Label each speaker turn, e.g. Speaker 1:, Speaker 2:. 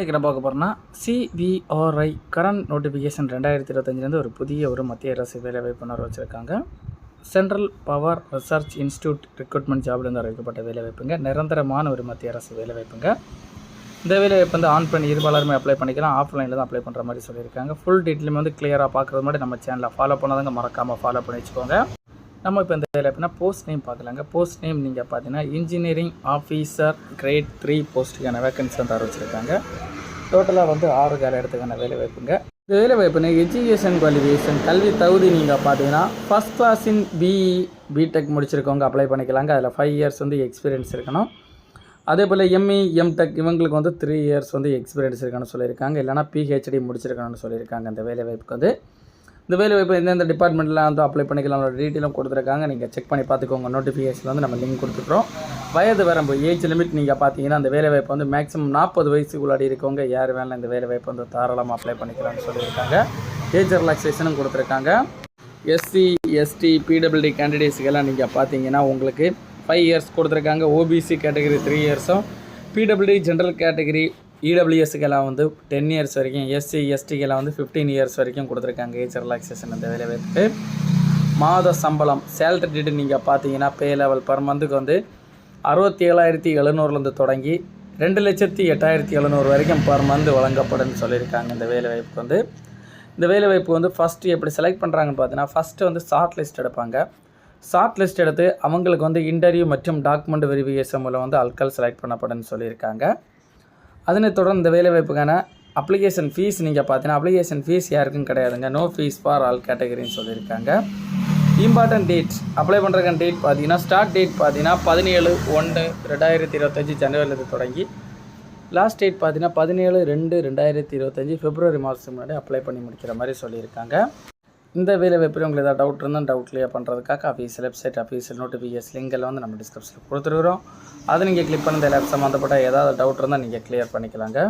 Speaker 1: இன்றைக்கி நான் பார்க்க போகிறோம்னா சிவிஆர்ஐ கரண்ட் நோட்டிஃபிகேஷன் ரெண்டாயிரத்தி இருபத்தஞ்சிலேருந்து ஒரு புதிய ஒரு மத்திய அரசு வேலைவாய்ப்பு உணர்வு வச்சுருக்காங்க. Central power research institute recruitment ஜாப்லேருந்து அறிவிக்கப்பட்ட வேலைவாய்ப்புங்க. நிரந்தரமான ஒரு மத்திய அரசு வேலைவாய்ப்புங்க. இந்த வேலைவாய்ப்பு வந்து ஆன் பண்ணி இருபாலருமே அப்ளை பண்ணிக்கலாம். ஆஃப்லைனில் தான் அப்ளை பண்ணுற மாதிரி சொல்லியிருக்காங்க. ஃபுல் டீட்டெயிலுமே வந்து கிளியராக பார்க்குறது மாதிரி நம்ம சேனலை ஃபாலோ பண்ணாதாங்க மறக்காமல் ஃபாலோ பண்ணி வச்சுக்கோங்க. நம்ம இப்போ இந்த வேலைவாய்ப்புனா போஸ்ட் நேம் பார்க்கலாங்க. போஸ்ட் நேம் நீங்கள் பார்த்தீங்கன்னா இன்ஜினியரிங் ஆஃபீஸர் கிரேட் த்ரீ போஸ்ட்டுக்கான வேகன்சி வந்து அறிவிச்சிருக்காங்க. டோட்டலாக வந்து ஆறு கால இடத்துக்கான வேலை வாய்ப்புங்க. இந்த வேலை வாய்ப்புனா எஜுகேஷன் குவாலிஃபிகேஷன் கல்வி தகுதி நீங்கள் பார்த்தீங்கன்னா first class in BE BTech முடிச்சிருக்கவங்க apply பண்ணிக்கலாங்க. அதில் ஃபைவ் இயர்ஸ் வந்து எக்ஸ்பீரியன்ஸ் இருக்கணும். அதே போல் எம்இ எம்டெக் இவங்களுக்கு வந்து த்ரீ இயர்ஸ் வந்து எக்ஸ்பீரியன்ஸ் இருக்கணும்னு சொல்லியிருக்காங்க. இல்லைனா பிஹெச்டி முடிச்சிருக்கணும்னு சொல்லியிருக்காங்க இந்த வேலை வாய்ப்புக்கு வந்து. இந்த வேலை வாய்ப்பு எந்தெந்த டிபார்ட்மெண்ட்லாம் வந்து அப்ளை பண்ணிக்கலாம் டீட்டெயிலும் கொடுத்துருக்காங்க. நீங்கள் செக் பண்ணி பார்த்துக்கோங்க. நோட்டிஃபிகேஷன் வந்து நம்ம லிங்க் கொடுத்துட்றோம். வயது வரம்பு ஏஜ் லிமிட் நீங்கள் பார்த்தீங்கன்னா அந்த வேலைவாய்ப்பு வந்து மேக்ஸிமம் நாற்பது வயசுக்குள்ளாடி இருக்கவங்க யார் வேணாலும் இந்த வேலைவாய்ப்பு வந்து தாராளமாக அப்ளை பண்ணிக்கலாம்னு சொல்லியிருக்காங்க. ஏஜ் ரிலாக்ஸேஷனும் கொடுத்துருக்காங்க. எஸ்சி எஸ்டி பிடபிள்டி கேண்டிடேட்ஸுக்கெல்லாம் நீங்கள் பார்த்தீங்கன்னா உங்களுக்கு ஃபைவ் இயர்ஸ் கொடுத்துருக்காங்க. ஓபிசி கேட்டகரி த்ரீ இயர்ஸும் பிடபிள்டி ஜென்ரல் கேட்டகரி இடபிள்யூஎஸ்க்கெல்லாம் வந்து டென் இயர்ஸ் வரைக்கும் எஸ்சி எஸ்டிக்கெல்லாம் வந்து ஃபிஃப்டீன் இயர்ஸ் வரைக்கும் கொடுத்துருக்காங்க ஏஜ் ரிலாக்ஸேஷன் இந்த வேலைவாய்ப்பு மாத சம்பளம் சேலரி டேட்டு நீங்கள் பார்த்தீங்கன்னா பே லெவல் பர் மந்த்துக்கு வந்து அறுபத்தி ஏழாயிரத்தி எழுநூறுலேருந்து தொடங்கி ரெண்டு லட்சத்தி எட்டாயிரத்தி எழுநூறு வரைக்கும் பர் மந்த் வழங்கப்படும்னு சொல்லியிருக்காங்க இந்த வேலைவாய்ப்பு வந்து. இந்த வேலைவாய்ப்பு வந்து ஃபஸ்ட்டு எப்படி செலக்ட் பண்ணுறாங்கன்னு பார்த்தீங்கன்னா ஃபஸ்ட்டு வந்து ஷார்ட் லிஸ்ட் எடுப்பாங்க. ஷார்ட் லிஸ்ட் எடுத்து அவங்களுக்கு வந்து இன்டர்வியூ மற்றும் டாக்குமெண்ட் வெரிஃபிகேஷன் மூலம் வந்து ஆட்கள் செலக்ட் பண்ணப்படும்னு சொல்லியிருக்காங்க. அதனைத் தொடர்ந்து இந்த வேலைவாய்ப்புக்கான அப்ளிகேஷன் ஃபீஸ் நீங்கள் பார்த்தீங்கன்னா அப்ளிகேஷன் ஃபீஸ் யாருக்கும் கிடையாதுங்க. நோ ஃபீஸ் ஃபார் ஆல் கேட்டகரின்னு சொல்லியிருக்காங்க. இம்பார்ட்டன்ட் டேட்ஸ் அப்ளை பண்ணுறக்கான டேட் பார்த்தீங்கன்னா ஸ்டார்ட் டேட் பார்த்தீங்கன்னா பதினேழு ஒன்று ரெண்டாயிரத்தி இருபத்தஞ்சி ஜனவரியிலிருந்து தொடங்கி லாஸ்ட் டேட் பார்த்தீங்கன்னா பதினேழு ரெண்டு ரெண்டாயிரத்தி இருபத்தஞ்சி பிப்ரவரி மாதத்துக்கு முன்னாடி அப்ளை பண்ணி முடிக்கிற மாதிரி சொல்லியிருக்காங்க. இந்த வேலை வாய்ப்பு உங்களுக்கு ஏதாவது டவுட் இருந்தால் டவுட் கிளியர் பண்ணுறதுக்காக அஃபீஷியல் வெப்சைட் அஃபீஸியல் நோட்டிஃபிகேஷன் லிங்கில் வந்து நம்ம டிஸ்கிரிப்ஷனில் கொடுத்துருக்குறோம். அதை நீங்கள் கிளிக் பண்ண லேப் சம்மந்தப்பட்ட ஏதாவது டவுட் இருந்தால் நீங்கள் கிளியர் பண்ணிக்கலாங்க.